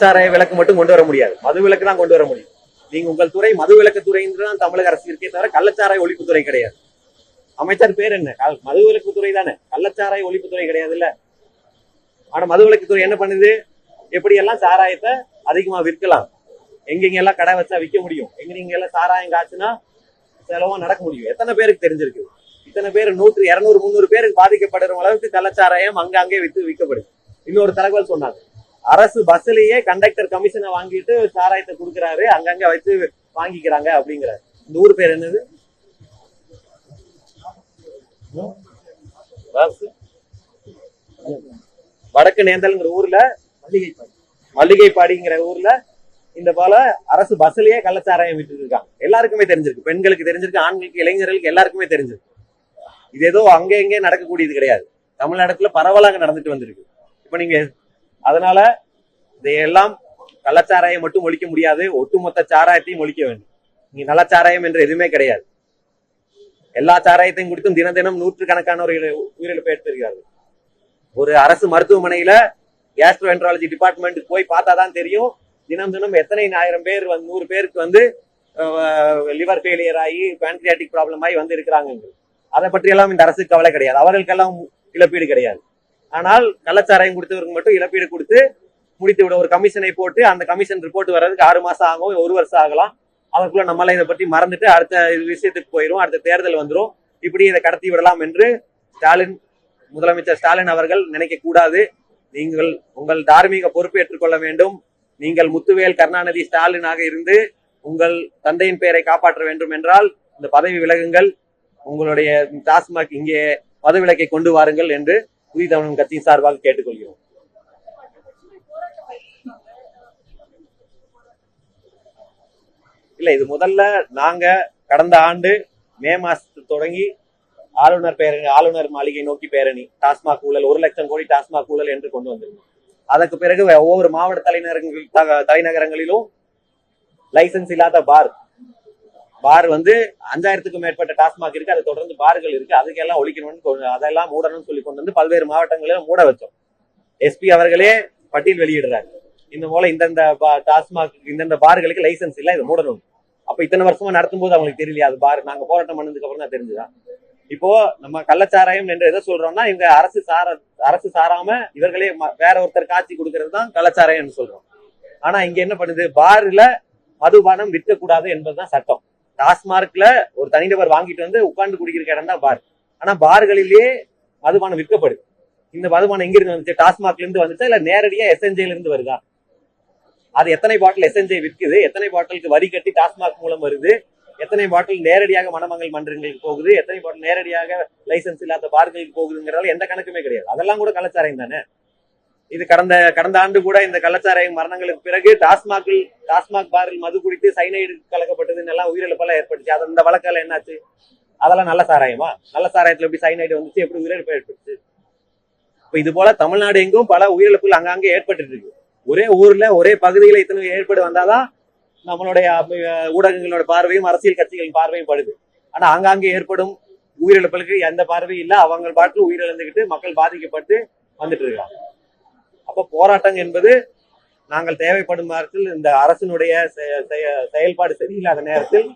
கள்ளச்சாராய விளக்கு மட்டும் கொண்டு வர முடியாது. மது விளக்கு தான் கொண்டு வர முடியும். நீங்க உங்கள் துறை மது விளக்கு துறை தான் தமிழக அரசு இருக்கே தவிர கள்ளச்சாராய ஒழிப்புத்துறை கிடையாது. அமைச்சர் பேர் என்ன? மது விளக்கு துறை தானே. கள்ளச்சாராய ஒழிப்புத்துறை கிடையாது இல்ல ஆனா மது விளக்கு துறை என்ன பண்ணுது? எப்படி எல்லாம் சாராயத்தை அதிகமா விற்கலாம்? எங்கெங்க எல்லாம் கடை வச்சா விற்க முடியும்? எங்க எல்லாம் சாராயம் காய்ச்சுனா செலவா நடக்க முடியும்? எத்தனை பேருக்கு தெரிஞ்சிருக்கு? இத்தனை பேர் நூற்று இருநூறு முந்நூறு பேருக்கு பாதிக்கப்படுற அளவுக்கு கள்ளச்சாராயம் அங்கங்கே வித்து விற்கப்படுது. இன்னொரு தகவல் சொன்னாங்க. அரசு பஸ்லயே கண்டக்டர் கமிஷனை வாங்கிட்டு சாராயத்தை கொடுக்கறாரு. அங்கங்க வச்சு வாங்கிக்கிறாங்க அப்படிங்கிறாரு. இந்த ஊர் பேர் என்னது? வடக்கு நேந்தல்ங்கிற ஊர்ல மல்லிகைப்பாடிங்கிற ஊர்ல இந்த போல அரசு பஸ்லயே கள்ளச்சாராயம் விட்டு இருக்காங்க எல்லாருக்குமே தெரிஞ்சிருக்கு. பெண்களுக்கு தெரிஞ்சிருக்கு ஆண்களுக்கு இளைஞர்களுக்கு எல்லாருக்குமே தெரிஞ்சிருக்கு. இது ஏதோ அங்க எங்கே நடக்கக்கூடியது கிடையாது. தமிழ்நாட்டுல பரவலாக நடந்துட்டு வந்திருக்கு. இப்ப நீங்க அதனால இதையெல்லாம் கள்ளச்சாராயம் மட்டும் ஒழிக்க முடியாது ஒட்டுமொத்த சாராயத்தையும் ஒழிக்க வேண்டும். நீ நலச்சாராயம் என்று எதுவுமே கிடையாது. எல்லா சாராயத்தையும் குடித்தும் தினம் தினம் நூற்றுக்கணக்கானோர் இழ- உயிரிழப்பு ஏற்படுகிறார்கள் ஒரு அரசு மருத்துவமனையில கேஸ்ட்ரோஎன்ட்ராலஜி டிபார்ட்மெண்ட் போய் பார்த்தா தான் தெரியும். தினம் தினம் எத்தனை ஆயிரம் பேர் வந்து நூறு பேருக்கு வந்து லிவர் ஃபெயிலியர் ஆகி பேன்க்ரியாட்டிக் ப்ராப்ளம் ஆகி வந்து இருக்கிறாங்க அதை பற்றியெல்லாம் இந்த அரசுக்கு கவலை கிடையாது. அவர்களுக்கெல்லாம் இழப்பீடு கிடையாது. ஆனால் கள்ளச்சாராயம் கொடுத்தவருக்கு மட்டும் இழப்பீடு கொடுத்து முடித்து விட ஒரு கமிஷனை போட்டு அந்த கமிஷன் ரிப்போர்ட் வர்றதுக்கு ஆறு மாசம் ஆகும் ஒரு வருஷம் ஆகலாம். அதற்குள்ள நம்மளால இதை பற்றி மறந்துட்டு அடுத்த விஷயத்துக்கு போயிடும் அடுத்த தேர்தல் வந்துடும் இப்படி இதை கடத்தி விடலாம் என்று ஸ்டாலின் முதலமைச்சர் ஸ்டாலின் அவர்கள் நினைக்க கூடாது. நீங்கள் உங்கள் தார்மீக பொறுப்பு ஏற்றுக்கொள்ள வேண்டும். நீங்கள் முத்துவேல் கருணாநிதி ஸ்டாலினாக இருந்து உங்கள் தந்தையின் பெயரை காப்பாற்ற வேண்டும் என்றால் இந்த பதவி விலகுங்கள். உங்களுடைய டாஸ்மாக் இங்கே மதுவிலக்கை கொண்டு வாருங்கள் என்று புதிய தமிழ் கட்சியின் சார்பாக கேட்டுக்கொள்கிறோம். இல்ல இது முதல்ல நாங்க கடந்த ஆண்டு மே மாசத்து தொடங்கி ஆளுநர் பேரணி ஆளுநர் மாளிகை நோக்கி பேரணி டாஸ்மாக் ஊழல் ஒரு லட்சம் கோடி டாஸ்மாக் ஊழல் என்று கொண்டு வந்திருந்தோம். அதற்கு பிறகு ஒவ்வொரு மாவட்ட தலைநகரங்கள் தலைநகரங்களிலும் லைசென்ஸ் இல்லாத பார் பார் வந்து அஞ்சாயிரத்துக்கும் மேற்பட்ட டாஸ்மாக் இருக்கு அதை தொடர்ந்து பார்கள் இருக்கு. அதுக்கெல்லாம் ஒழிக்கணும்னு கொண்டு- அதெல்லாம் மூடணும்னு சொல்லி கொண்டு வந்து பல்வேறு மாவட்டங்களிலும் மூட வச்சோம். எஸ்பி அவர்களே பட்டியல் வெளியிடுறாரு. இந்த போல இந்தந்த பா- டாஸ்மாக் இந்தந்த பார்களுக்கு லைசென்ஸ் இல்லை இதை மூடணும். அப்ப இத்தனை வருஷமா நடத்தும் போது அவங்களுக்கு தெரியலையா? அது பார் நாங்க போராட்டம் பண்ணதுக்கு அப்புறம் தான் தெரிஞ்சுதான் இப்போ நம்ம கள்ளச்சாராயம் என்று எதை சொல்றோம்னா இவங்க அரசு சார அரசு சாராம இவர்களே ம- வேற ஒருத்தர் காட்சி கொடுக்கறது தான் கள்ளச்சாராயம்னு சொல்றோம். ஆனா இங்க என்ன பண்ணுது? பார்ல மதுபானம் விற்கக்கூடாது என்பதுதான் சட்டம். டாஸ்மார்க்ல ஒரு தனிநபர் வாங்கிட்டு வந்து உட்கார்ந்து குடிக்கிற இடம் தான் பார் ஆனா பார்களிலேயே மதுபானம் விற்கப்படுது இந்த மதுபானம் எங்க இருந்து வந்துச்சு? டாஸ்மார்க்ல இருந்து வந்துச்சா? இல்ல நேரடியா எஸ்என்ஜேல இருந்து வருதா? அது எத்தனை பாட்டில் எஸ்என்ஜே விற்குது? எத்தனை பாட்டிலுக்கு வரி கட்டி டாஸ்மாக் மூலம் வருது? எத்தனை பாட்டில் நேரடியாக மணமங்கல் மன்றங்களுக்கு போகுது? எத்தனை பாட்டில் நேரடியாக லைசென்ஸ் இல்லாத பார்களுக்கு போகுதுங்கிறதால எந்த கணக்குமே கிடையாது. அதெல்லாம் கூட கலாச்சாரம் தானே? இது கடந்த கடந்த ஆண்டு கூட இந்த கள்ளச்சாராய மரணங்களுக்கு பிறகு டாஸ்மாகில் டாஸ்மாக் பாரில் மது குடித்து சைனைடு கலக்கப்பட்டதுன்னு எல்லாம் உயிரிழப்பெல்லாம் ஏற்பட்டுச்சு. அது அந்த வழக்கால என்னாச்சு? அதெல்லாம் நல்ல சாராயமா? நல்ல சாராயத்துல எப்படி சைனைடு வந்துச்சு? எப்படி உயிரிழப்பு ஏற்பட்டுச்சு? இப்ப இது போல தமிழ்நாடு எங்கும் பல உயிரிழப்புகள் அங்கங்கே ஏற்பட்டு இருக்கு ஒரே ஊர்ல ஒரே பகுதியில இத்தனை ஏற்படு வந்தாதான் நம்மளுடைய ஊடகங்களோட பார்வையும் அரசியல் கட்சிகளின் பார்வையும் படுது. ஆனா ஆங்காங்கே ஏற்படும் உயிரிழப்புகளுக்கு எந்த பார்வையும் இல்ல. அவங்க பாட்டில் உயிரிழந்துகிட்டு மக்கள் பாதிக்கப்பட்டு வந்துட்டு இருக்காங்க. அப்ப போராட்டம் என்பது நாங்கள் தேவைப்படும் நேரத்தில் இந்த அரசினுடைய செ- செய- செயல்பாடு சரியில்லாத நேரத்தில்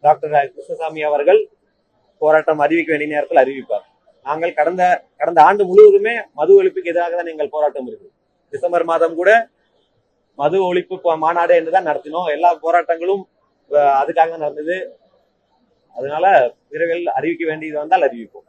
டாக்டர் கிருஷ்ணசாமி அவர்கள் போராட்டம் அறிவிக்க வேண்டிய நேரத்தில் அறிவிப்பார். நாங்கள் கடந்த கடந்த ஆண்டு முழுவதுமே மது ஒழிப்புக்கு எதிராக தான் எங்கள் போராட்டம் இருக்கு டிசம்பர் மாதம் கூட மது ஒழிப்பு மாநாடு மாநாடு என்றுதான் நடத்தினோம். எல்லா போராட்டங்களும் அதுக்காக நடந்தது. அதனால விரைவில் அறிவிக்க வேண்டியது வந்தால் அறிவிப்போம்.